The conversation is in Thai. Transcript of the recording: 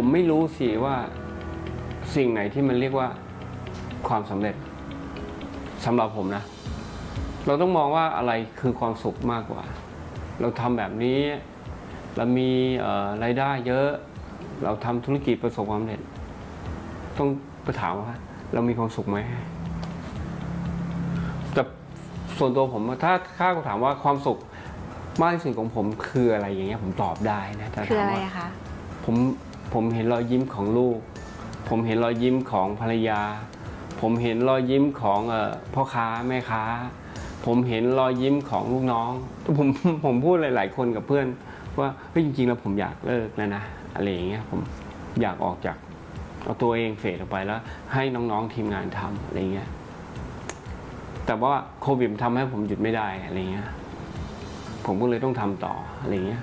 ผมไม่รู้สิว่าสิ่งไหนที่มันเรียกว่าความสำเร็จสำหรับผมนะ เราต้องมองว่าอะไรคือความสุขมากกว่า เราทำแบบนี้ เรามีเอ่อรายได้เยอะ เราทำธุรกิจประสบความสำเร็จ ต้องไปถามว่า เรามีความสุขไหมแต่ส่วนตัวผมอะถ้าถ้าเขาถามว่าความสุขมากที่สุดของผมคืออะไรอย่างเงี้ยผมตอบได้นะแต่คือถามอะไรว่าอะคะผม ผมเห็นรอยยิ้มของลูก ผมเห็นรอยยิ้มของภรรยา ผมเห็นรอยยิ้มของเออพ่อค้าแม่ค้า ผมเห็นรอยยิ้มของลูกน้องผมผมพูดหลาย ๆ คนกับเพื่อน ว่าเฮ้ยจริง ๆ แล้วผมอยากเลิกแล้วนะอะไรอย่างเงี้ยผมอยากออกจากเอาตัวเองเฟดออกไปแล้ว ให้น้องๆทีมงานทำอะไรเงี้ยแต่ว่าโควิดมันทำให้ผมหยุดไม่ได้อะไรเงี้ยผมก็เลยต้องทำต่ออะไรเงี้ย